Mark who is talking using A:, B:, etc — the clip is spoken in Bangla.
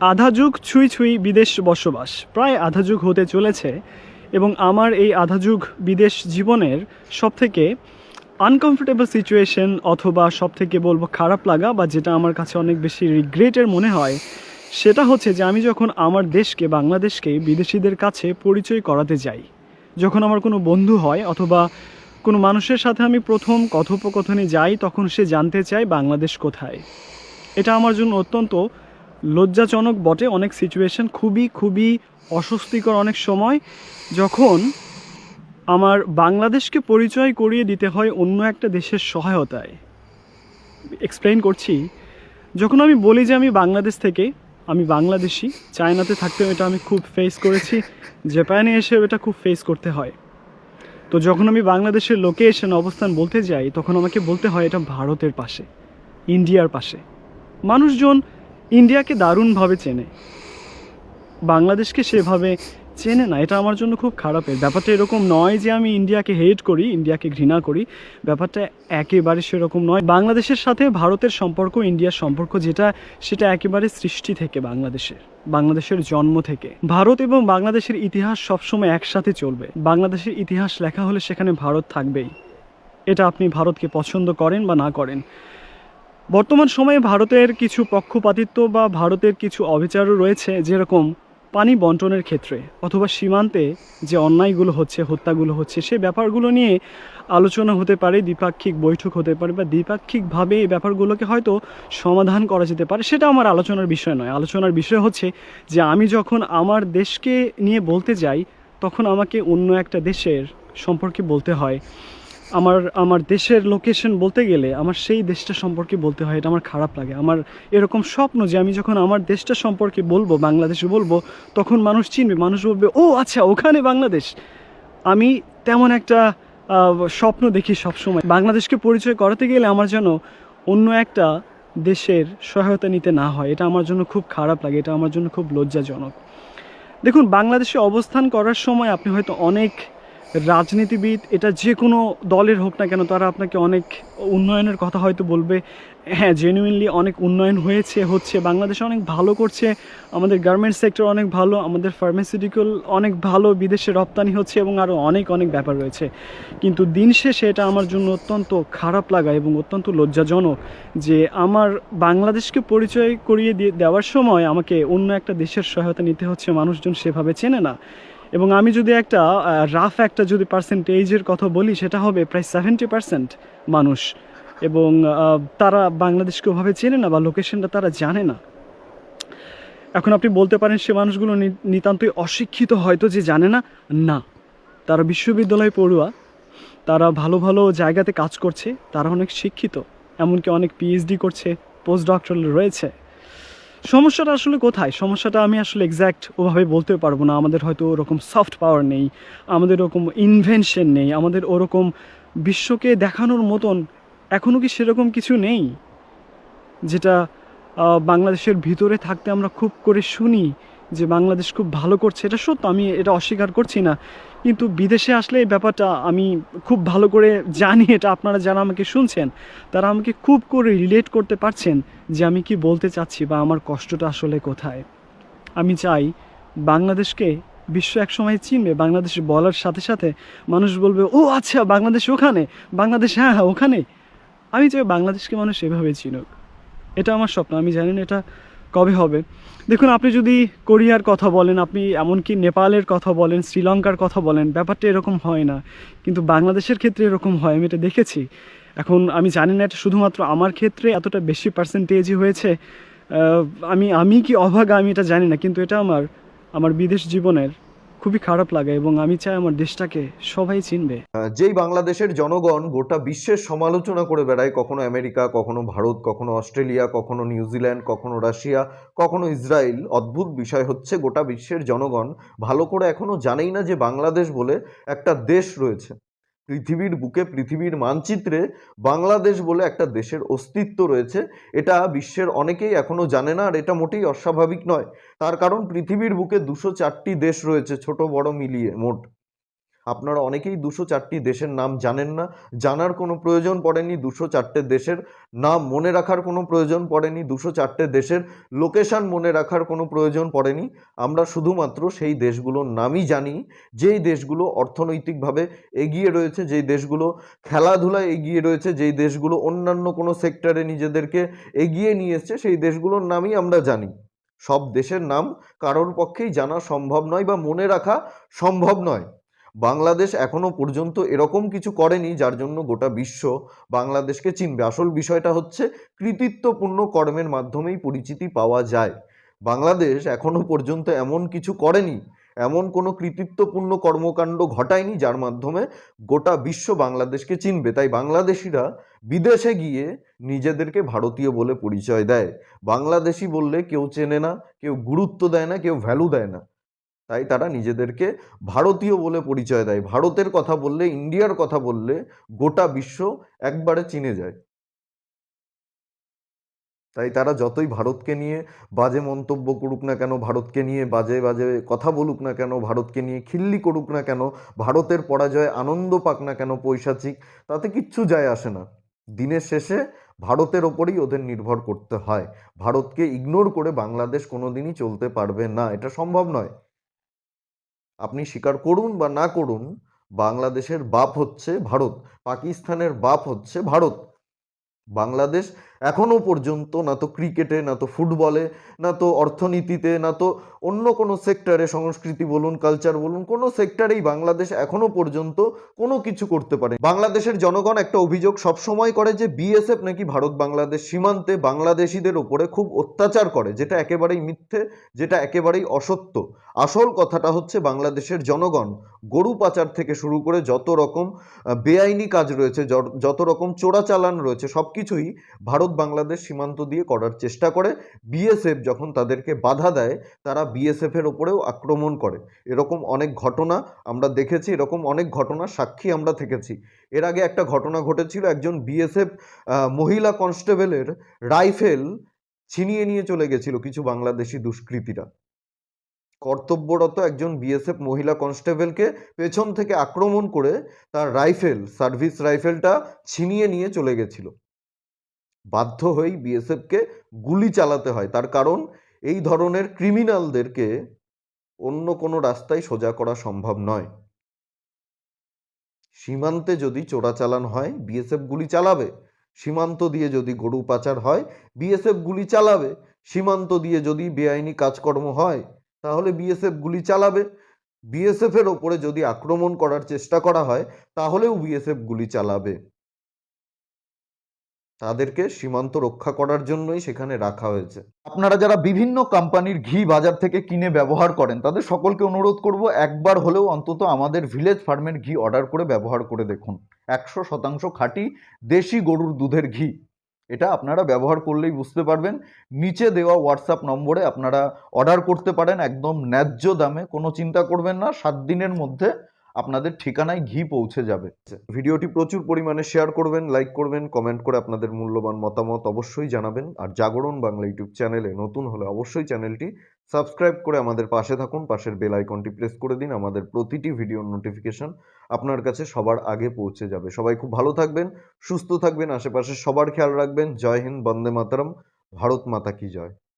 A: আধা যুগ ছুঁই ছুঁই বিদেশ বসবাস। প্রায় আধা যুগ হতে চলেছে এবং আমার এই আধা যুগ বিদেশ জীবনের সবথেকে আনকমফোর্টেবল সিচুয়েশন অথবা সবথেকে বলব খারাপ লাগা বা যেটা আমার কাছে অনেক বেশি রিগ্রেটের মনে হয়, সেটা হচ্ছে যে আমি যখন আমার দেশকে, বাংলাদেশকে, বিদেশিদের কাছে পরিচয় করাতে যাই, যখন আমার কোনো বন্ধু হয় অথবা কোনো মানুষের সাথে আমি প্রথম কথোপকথনে যাই, তখন সে জানতে চায় বাংলাদেশ কোথায়। এটা আমার জন্য অত্যন্ত লজ্জাজনক বটে অনেক সিচুয়েশন খুবই খুবই অস্বস্তিকর অনেক সময়, যখন আমার বাংলাদেশকে পরিচয় করিয়ে দিতে হয় অন্য একটা দেশের সহায়তায়। এক্সপ্লেইন করছি। যখন আমি বলি যে আমি বাংলাদেশ থেকে, আমি বাংলাদেশি, চায়নাতে থাকতেও এটা আমি খুব ফেস করেছি, জাপানে এসেও এটা খুব ফেস করতে হয়। তো যখন আমি বাংলাদেশের লোকেশন অবস্থান বলতে যাই, তখন আমাকে বলতে হয় এটা ভারতের পাশে, ইন্ডিয়ার পাশে। মানুষজন ইন্ডিয়াকে দারুণভাবে চেনে। বাংলাদেশকে সেভাবে চেনে না, এটা আমার জন্য খুব খারাপের। ব্যাপারটা এরকম নয় যে আমি ইন্ডিয়াকে হেট করি, ইন্ডিয়াকে ঘৃণা করি। ব্যাপারটা একেবারে সেরকম নয়। বাংলাদেশের সাথে ভারতের সম্পর্ক, ইন্ডিয়ার সম্পর্ক যেটা, সেটা একেবারে সৃষ্টি থেকে বাংলাদেশের বাংলাদেশের জন্ম থেকে। ভারত এবং বাংলাদেশের ইতিহাস সবসময় একসাথে চলবে। বাংলাদেশের ইতিহাস লেখা হলে সেখানে ভারত থাকবেই। এটা আপনি ভারতকে পছন্দ করেন বা না করেন। বর্তমান সময়ে ভারতের কিছু পক্ষপাতিত্ব বা ভারতের কিছু অবিচারও রয়েছে, যেরকম পানি বন্টনের ক্ষেত্রে অথবা সীমান্তে যে অন্যায়গুলো হচ্ছে, হত্যাগুলো হচ্ছে, সে ব্যাপারগুলো নিয়ে আলোচনা হতে পারে, দ্বিপাক্ষিক বৈঠক হতে পারে বা দ্বিপাক্ষিকভাবে এই ব্যাপারগুলোকে হয়তো সমাধান করা যেতে পারে, সেটা আমার আলোচনার বিষয় নয়। আলোচনার বিষয় হচ্ছে যে আমি যখন আমার দেশকে নিয়ে বলতে যাই, তখন আমাকে অন্য একটা দেশের সম্পর্কে বলতে হয়। আমার আমার দেশের লোকেশন বলতে গেলে আমার সেই দেশটা সম্পর্কে বলতে হয়, এটা আমার খারাপ লাগে। আমার এরকম স্বপ্ন যে আমি যখন আমার দেশটা সম্পর্কে বলব, বাংলাদেশে বলব, তখন মানুষ চিনবে, মানুষ বলবে, ও আচ্ছা ওখানে বাংলাদেশ। আমি তেমন একটা স্বপ্ন দেখি সবসময়। বাংলাদেশকে পরিচয় করাতে গেলে আমার যেন অন্য একটা দেশের সহায়তা নিতে না হয়, এটা আমার জন্য খুব খারাপ লাগে, এটা আমার জন্য খুব লজ্জাজনক। দেখুন, বাংলাদেশে অবস্থান করার সময় আপনি হয়তো অনেক রাজনীতিবিদ, এটা যে কোনো দলের হোক না কেন, তারা আপনাকে অনেক উন্নয়নের কথা হয়তো বলবে। হ্যাঁ জেনুইনলি অনেক উন্নয়ন হয়েছে, হচ্ছে, বাংলাদেশ অনেক ভালো করছে, আমাদের গার্মেন্টস সেক্টর অনেক ভালো, আমাদের ফার্মাসিউটিক্যাল অনেক ভালো, বিদেশে রপ্তানি হচ্ছে এবং আরও অনেক অনেক ব্যাপার রয়েছে। কিন্তু দিন শেষে এটা আমার জন্য অত্যন্ত খারাপ লাগা এবং অত্যন্ত লজ্জাজনক যে আমার বাংলাদেশকে পরিচয় করিয়ে দিয়ে দেওয়ার সময় আমাকে অন্য একটা দেশের সহায়তা নিতে হচ্ছে, মানুষজন সেভাবে চেনে না। এবং আমি যদি একটা রাফ একটা যদি পার্সেন্টেজের কথা বলি, সেটা হবে প্রায় সেভেন্টি পার্সেন্ট মানুষ। এবং তারা বাংলাদেশকে ওভাবে চেনে না বা লোকেশনটা তারা জানে না। এখন আপনি বলতে পারেন, সে মানুষগুলো নিতান্তই অশিক্ষিত হয়তো যে জানে না না। তারা বিশ্ববিদ্যালয় পড়ুয়া, তারা ভালো ভালো জায়গাতে কাজ করছে, তারা অনেক শিক্ষিত, এমনকি অনেক পিএইচডি করছে পোস্ট ডক্টরাল রয়েছে। সমস্যাটা আসলে কোথায়? সমস্যাটা আমি আসলে এক্স্যাক্ট ওভাবে বলতে পারব না। আমাদের হয়তো ওরকম সফট পাওয়ার নেই, আমাদের ওরকম ইনভেনশন নেই, আমাদের ওরকম বিশ্বকে দেখানোর মতন এখনও কি সেরকম কিছু নেই? যেটা বাংলাদেশের ভিতরে থাকতে আমরা খুব করে শুনি। যে বাংলাদেশ খুব ভালো করছে, এটা সত্য, আমি এটা অস্বীকার করছি না। কিন্তু বিদেশে আসলে এই ব্যাপারটা আমি খুব ভালো করে জানি, এটা আপনারা যারা আমাকে শুনছেন, তারা আমাকে খুব করে রিলেট করতে পারছেন যে আমি কি বলতে চাচ্ছি বা আমার কষ্টটা আসলে কোথায়। আমি চাই বাংলাদেশকে বিশ্ব একসময় চিনবে, বাংলাদেশ বলার সাথে সাথে মানুষ বলবে, ও আচ্ছা বাংলাদেশ ওখানে, বাংলাদেশ হ্যাঁ হ্যাঁ ওখানে। আমি চাই বাংলাদেশকে মানুষ এভাবে চিনুক। এটা আমার স্বপ্ন, আমি জানি না এটা কবে হবে? দেখুন, আপনি যদি কোরিয়ার কথা বলেন, আপনি এমনকি নেপালের কথা বলেন, শ্রীলঙ্কার কথা বলেন, ব্যাপারটা এরকম হয় না। কিন্তু বাংলাদেশের ক্ষেত্রে এরকম হয়, আমি এটা দেখেছি। এখন আমি জানি না, এটা শুধুমাত্র আমার ক্ষেত্রে এতটা বেশি পার্সেন্টেজই হয়েছে। আমি আমি কি অভাগা আমি এটা জানি না, কিন্তু এটা আমার আমার বিদেশ জীবনের খুবই খারাপ লাগে এবং আমি চাই আমার দেশটাকে সবাই চিনবে।
B: যেই বাংলাদেশের জনগণ গোটা বিশ্বের সমালোচনা করে বেড়ায়, কখনো আমেরিকা, কখনো ভারত, কখনো অস্ট্রেলিয়া, কখনো নিউজিল্যান্ড, কখনো রাশিয়া, কখনো ইসরায়েল, অদ্ভুত বিষয় হচ্ছে গোটা বিশ্বের জনগণ ভালো করে এখনও জানেই না যে বাংলাদেশ বলে একটা দেশ রয়েছে। পৃথিবীর বুকে, পৃথিবীর মানচিত্রে বাংলাদেশ বলে একটা দেশের অস্তিত্ব রয়েছে। এটা বিশ্বের অনেকেই এখনও জানে না, আর এটা মোটেই অস্বাভাবিক নয়। তার কারণ, পৃথিবীর বুকে দুশো চারটি দেশ রয়েছে, ছোট বড় মিলিয়ে, মোট। আপনারা অনেকেই দুশো চারটি দেশের নাম জানেন না। জানার কোনো প্রয়োজন পড়েনি দুশো চারটে দেশের নাম মনে রাখার কোনো প্রয়োজন পড়েনি, দুশো চারটে দেশের লোকেশন মনে রাখার কোনো প্রয়োজন পড়েনি। আমরা শুধুমাত্র সেই দেশগুলোর নামই জানি, যেই দেশগুলো অর্থনৈতিকভাবে এগিয়ে রয়েছে, যেই দেশগুলো খেলাধুলায় এগিয়ে রয়েছে, যেই দেশগুলো অন্যান্য কোনো সেক্টরে নিজেদেরকে এগিয়ে নিয়ে এসছে, সেই দেশগুলোর নামই আমরা জানি। সব দেশের নাম কারোর পক্ষেই জানা সম্ভব নয় বা মনে রাখা সম্ভব নয়। বাংলাদেশ এখনও পর্যন্ত এরকম কিছু করেনি যার জন্য গোটা বিশ্ব বাংলাদেশকে চিনবে। আসল বিষয়টা হচ্ছে কৃতিত্বপূর্ণ কর্মের মাধ্যমেই পরিচিতি পাওয়া যায়। বাংলাদেশ এখনও পর্যন্ত এমন কিছু করেনি, এমন কোনো কৃতিত্বপূর্ণ কর্মকাণ্ড ঘটায়নি যার মাধ্যমে গোটা বিশ্ব বাংলাদেশকে চিনবে। তাই বাংলাদেশিরা বিদেশে গিয়ে নিজেদেরকে ভারতীয় বলে পরিচয় দেয়। বাংলাদেশি বললে কেউ চেনে না, কেউ গুরুত্ব দেয় না, কেউ ভ্যালু দেয় না। তাই তারা নিজেদেরকে ভারতীয় বলে পরিচয় দেয়। ভারতের কথা বললে, ইন্ডিয়ার কথা বললে গোটা বিশ্ব একবারে চিনে যায়। তাই তারা যতই ভারতকে নিয়ে বাজে মন্তব্য করুক না কেন, ভারতকে নিয়ে বাজে বাজে কথা বলুক না কেন, ভারতকে নিয়ে খিল্লি করুক না কেন, ভারতের পরাজয়ে আনন্দ পাক না কেন পৈশাচিক, তাতে কিচ্ছু যায় আসে না। দিনের শেষে ভারতের ওপরেই ওদের নির্ভর করতে হয়। ভারতকে ইগনোর করে বাংলাদেশ কোনোদিনই চলতে পারবে না। এটা সম্ভব নয়। আপনি স্বীকার করুন বা না করুন, বাংলাদেশের বাপ হচ্ছে ভারত, পাকিস্তানের বাপ হচ্ছে ভারত। বাংলাদেশ এখনও পর্যন্ত না তো ক্রিকেটে না তো ফুটবলে না তো অর্থনীতিতে, না তো অন্য কোনো সেক্টরে সংস্কৃতি বলুন কালচার বলুন, কোনো সেক্টরেই বাংলাদেশ এখনও পর্যন্ত কোনো কিছু করতে পারে বাংলাদেশের জনগণ একটা অভিযোগ সবসময় করে যে বিএসএফ নাকি ভারত বাংলাদেশ সীমান্তে বাংলাদেশিদের ওপরে খুব অত্যাচার করে, যেটা একেবারেই মিথ্যে, যেটা একেবারেই অসত্য। আসল কথাটা হচ্ছে বাংলাদেশের জনগণ গরু পাচার থেকে শুরু করে যত রকম বেআইনি কাজ রয়েছে, যত রকম চোরাচালান রয়েছে সব কিছুই ভারত বাংলাদেশ সীমান্ত দিয়ে করার চেষ্টা করে বিএসএফ যখন তাদেরকে বাধা দেয়, তারা বিএসএফ এর ওপরেও আক্রমণ করে। এরকম অনেক ঘটনা আমরা দেখেছি, এরকম অনেক ঘটনা সাক্ষী আমরা থেকেছি। এর আগে একটা ঘটনা ঘটেছিল, একজন বিএসএফ মহিলা কনস্টেবলের রাইফেল ছিনিয়ে নিয়ে চলে গেছিল কিছু বাংলাদেশি দুষ্কৃতীরা। কর্তব্যরত একজন বিএসএফ মহিলা কনস্টেবলকে পেছন থেকে আক্রমণ করে তার রাইফেল, সার্ভিস রাইফেলটা ছিনিয়ে নিয়ে চলে গেছিল। বাধ্য হয়েই বিএসএফকে গুলি চালাতে হয়। তার কারণ, এই ধরনের ক্রিমিনালদেরকে অন্য কোনো রাস্তায় সোজা করা সম্ভব নয়। সীমান্তে যদি চোরাচালান হয়, বিএসএফ গুলি চালাবে। সীমান্ত দিয়ে যদি গরু পাচার হয়, বিএসএফ গুলি চালাবে। সীমান্ত দিয়ে যদি বেআইনি কাজকর্ম হয়, তাহলে বিএসএফ গুলি চালাবে। বিএসএফ এর ওপরে যদি আক্রমণ করার চেষ্টা করা হয়, তাহলেও বিএসএফ গুলি চালাবে। তাদেরকে সীমান্ত রক্ষা করার জন্যই সেখানে রাখা হয়েছে। আপনারা যারা বিভিন্ন কোম্পানির ঘি বাজার থেকে কিনে ব্যবহার করেন, তাদের সকলকে অনুরোধ করব, একবার হলেও অন্তত আমাদের ভিলেজ ফার্মের ঘি অর্ডার করে ব্যবহার করে দেখুন। একশো শতাংশ খাঁটি দেশি গরুর দুধের ঘি। এটা আপনারা ব্যবহার করলেই বুঝতে পারবেন। নিচে দেওয়া হোয়াটসঅ্যাপ নম্বরে আপনারা অর্ডার করতে পারেন, একদম ন্যায্য দামে, কোনো চিন্তা করবেন না। সাত দিনের মধ্যে আপনাদের ঠিকানায় ঘি পৌঁছে যাবে। ভিডিওটি প্রচুর পরিমাণে শেয়ার করবেন লাইক করবেন কমেন্ট করে আপনাদের মূল্যবান মতামত অবশ্যই জানাবেন। আর জাগরণ বাংলা ইউটিউব চ্যানেলে নতুন হলে অবশ্যই চ্যানেলটি সাবস্ক্রাইব করে আমাদের পাশে থাকুন, পাশের বেল আইকনটি প্রেস করে দিন, আমাদের প্রতিটি ভিডিওর নোটিফিকেশন আপনার কাছে সবার আগে পৌঁছে যাবে। সবাই খুব ভালো থাকবেন, সুস্থ থাকবেন, আশেপাশে সবার খেয়াল রাখবেন। জয় হিন্দ, বন্দে মাতরম, ভারত মাতা কি জয়।